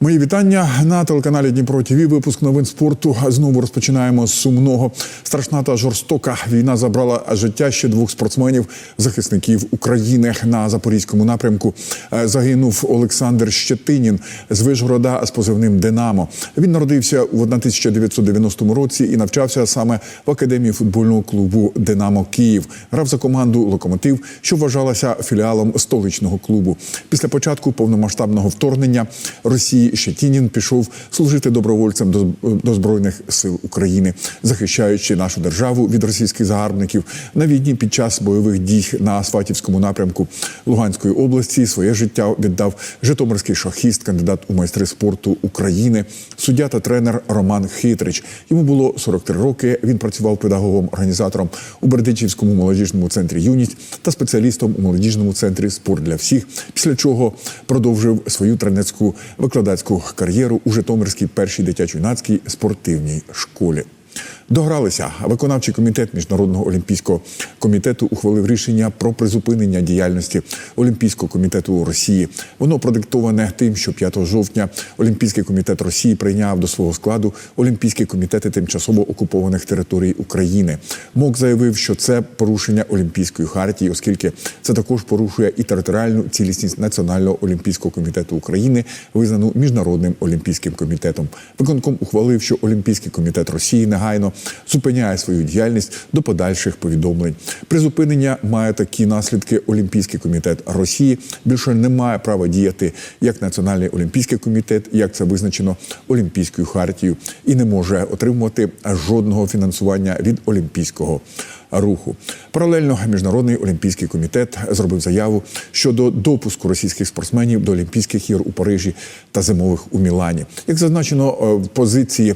Мої вітання на телеканалі Дніпро ТВ. Випуск новин спорту. Знову розпочинаємо з сумного. Страшна та жорстока війна забрала життя ще двох спортсменів, захисників України на запорізькому напрямку. Е, Загинув Олександр Щетинін з Вишгорода з позивним Динамо. Він народився у 1990 році і навчався саме в академії футбольного клубу Динамо Київ. Грав за команду Локомотив, що вважалася філіалом столичного клубу. Після початку повномасштабного вторгнення Росії Щетінін пішов служити добровольцем до, до збройних сил України, захищаючи нашу державу від російських загарбників на війні під час бойових дій на Асфатівському напрямку Луганської області. Своє життя віддав Житомирський шахіст, кандидат у майстри спорту України, суддя та тренер Роман Хитрич. Йому було 43 роки. Він працював педагогом-організатором у Бердичівському молодіжному центрі Юність та спеціалістом у молодіжному центрі Спорт для всіх. Після чого продовжив свою тренерську викладацьку кар'єру у Житомирській першій дитячо-юнацькій спортивній школі. Догралися. Виконавчий комітет Міжнародного олімпійського комітету ухвалив рішення про призупинення діяльності Олімпійського комітету Росії. Воно продиктоване тим, що 5 жовтня Олімпійський комітет Росії прийняв до свого складу Олімпійські комітети тимчасово окупованих територій України. МОК заявив, що це порушення Олімпійської хартії, оскільки це також порушує і територіальну цілісність Національного олімпійського комітету України, визнану міжнародним олімпійським комітетом. Виконком ухвалив, що Олімпійський комітет Росії негайно зупиняє свою діяльність до подальших повідомлень. Призупинення має такі наслідки. Олімпійський комітет Росії більше не має права діяти як Національний олімпійський комітет, як це визначено Олімпійською хартією, і не може отримувати жодного фінансування від Олімпійського руху. Паралельно міжнародний олімпійський комітет зробив заяву щодо допуску російських спортсменів до Олімпійських ігор у Парижі та зимових у Мілані. Як зазначено е, в позиції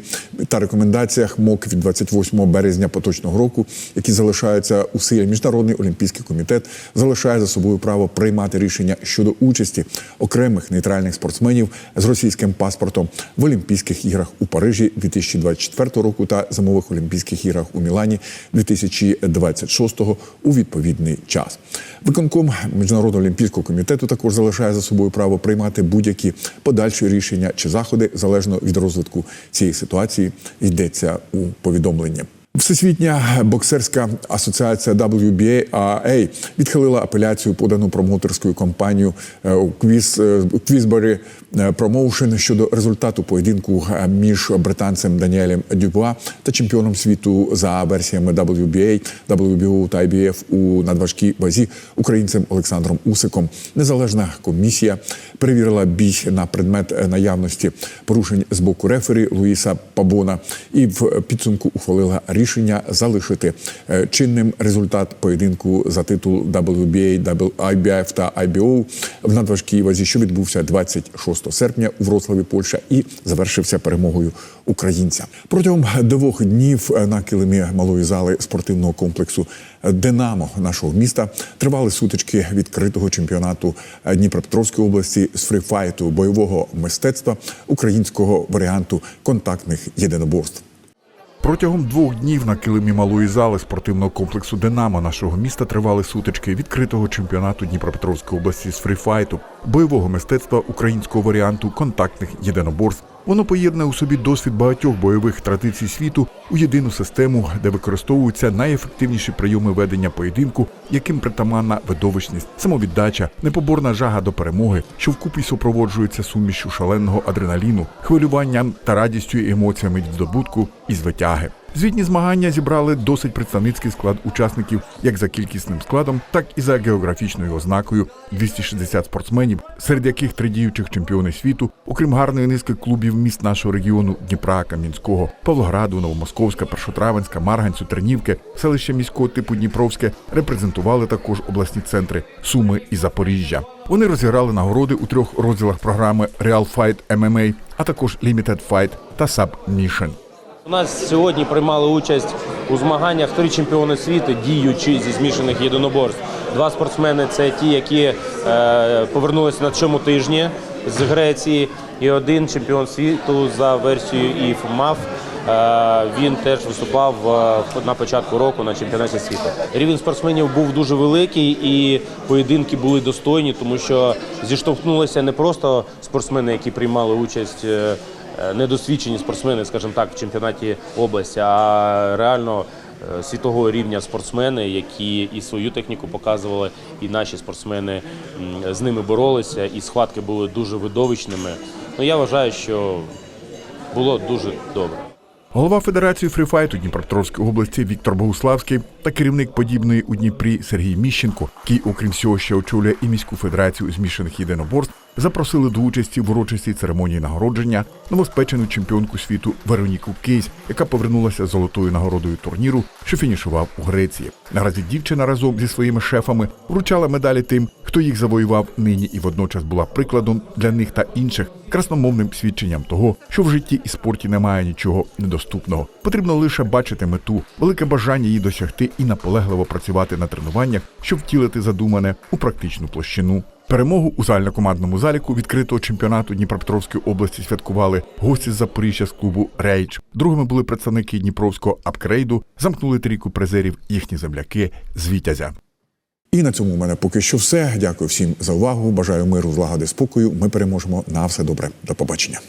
та рекомендаціях МОК від 28 березня поточного року, які залишаються у силі, міжнародний олімпійський комітет залишає за собою право приймати рішення щодо участі окремих нейтральних спортсменів з російським паспортом в Олімпійських іграх у Парижі 2024 року та зимових Олімпійських іграх у Мілані 2026 у відповідний час. Виконком міжнародного олімпійського комітету також залишає за собою право приймати будь-які подальші рішення чи заходи залежно від розвитку цієї ситуації. Йдеться у повідомленні. Всесвітня боксерська асоціація WBA відхилила апеляцію, подану промоутерською компанією Квіз Квізбері Промоушен щодо результату поєдинку е, між британцем Даніелем Дюбуа та чемпіоном світу за версіями WBA, WBO та IBF у надважкій вазі українцем Олександром Усиком. Незалежна комісія перевірила бій на предмет е, наявності порушень з боку рефері Луїса Пабона і в підсумку ухвалила рішення залишити е, чинним результат поєдинку за титул WBA, IBF та IBO в надважкій вазі, що відбувся 26 серпня у Вроцлаві, Польща, і завершився перемогою українця. Протягом двох днів на килимі малої зали спортивного комплексу Динамо нашого міста тривали сутички відкритого чемпіонату Дніпропетровської області з фріфайту бойового мистецтва українського варіанту контактних єдиноборств. Протягом двох днів на килимі малої зали спортивного комплексу Динамо нашого міста тривали сутички відкритого чемпіонату Дніпропетровської області з фріфайту, бойового мистецтва українського варіанту контактних єдиноборств. Воно поєднує у собі досвід багатьох бойових традицій світу у єдину систему, де використовуються найефективніші прийоми ведення поєдинку, яким притаманна видовищність, самовіддача, непоборна жага до перемоги, що вкупі супроводжується сумішю шаленого адреналіну, хвилюванням та радістю і емоціями від здобутку і звитяги. Звітні змагання зібрали досить представницький склад учасників як за кількісним складом, так і за географічною ознакою 260 спортсменів, серед яких три діючих чемпіони світу, окрім гарної низки клубів міст нашого регіону Дніпра, Кам'янського, Павлограду, Новомосковська, Першотравенська, Марганцю, Тернівки, селище міського типу Дніпровське репрезентували також обласні центри Суми і Запоріжжя. Вони розіграли нагороди у трьох розділах програми Real Fight MMA, а також Limited Fight та Submission. У нас сьогодні приймали участь у змаганнях три чемпіони світу, діючі зі змішаних єдиноборств. Два спортсмени це ті, які е, повернулися на цьому тижні з Греції, і один чемпіон світу за версією ІФ МАФ е, він теж виступав е, на початку року на чемпіонаті світу. Рівень спортсменів був дуже великий і поєдинки були достойні, тому що зіштовхнулися не просто спортсмени, які приймали участь. Е, Недосвідчені спортсмени, скажімо так, в чемпіонаті області, а реально е, світового рівня спортсмени, які і свою техніку показували, і наші спортсмени з ними боролися, і схватки були дуже видовищними. Ну я вважаю, що було дуже добре. Голова Федерації фріфайту Дніпропетровської області Віктор Богуславський та керівник подібної у Дніпрі Сергій Міщенко, який, окрім всього, ще очолює і міську федерацію змішаних єдиноборств, запросили до участі в урочистій церемонії нагородження новоспечену чемпіонку світу Вероніку Кейс, яка повернулася золотою нагородою турніру, що фінішував у Греції. Наразі дівчина разом зі своїми шефами вручала медалі тим, хто їх завоював нині, і водночас була прикладом для них та інших красномовним свідченням того, що в житті і спорті немає нічого недоступного. Потрібно лише бачити мету, велике бажання її досягти і наполегливо працювати на тренуваннях, щоб втілити задумане у практичну площину. Перемогу у загальнокомандному заліку відкритого чемпіонату Дніпропетровської області святкували гості з Запоріжжя з клубу Рейдж. Другими були представники Дніпровського апкрейду, замкнули трійку призерів їхні земляки з Вітязя. І на цьому у мене поки що все. Дякую всім за увагу. Бажаю миру, злагоди, спокою. Ми переможемо на все добре. До побачення.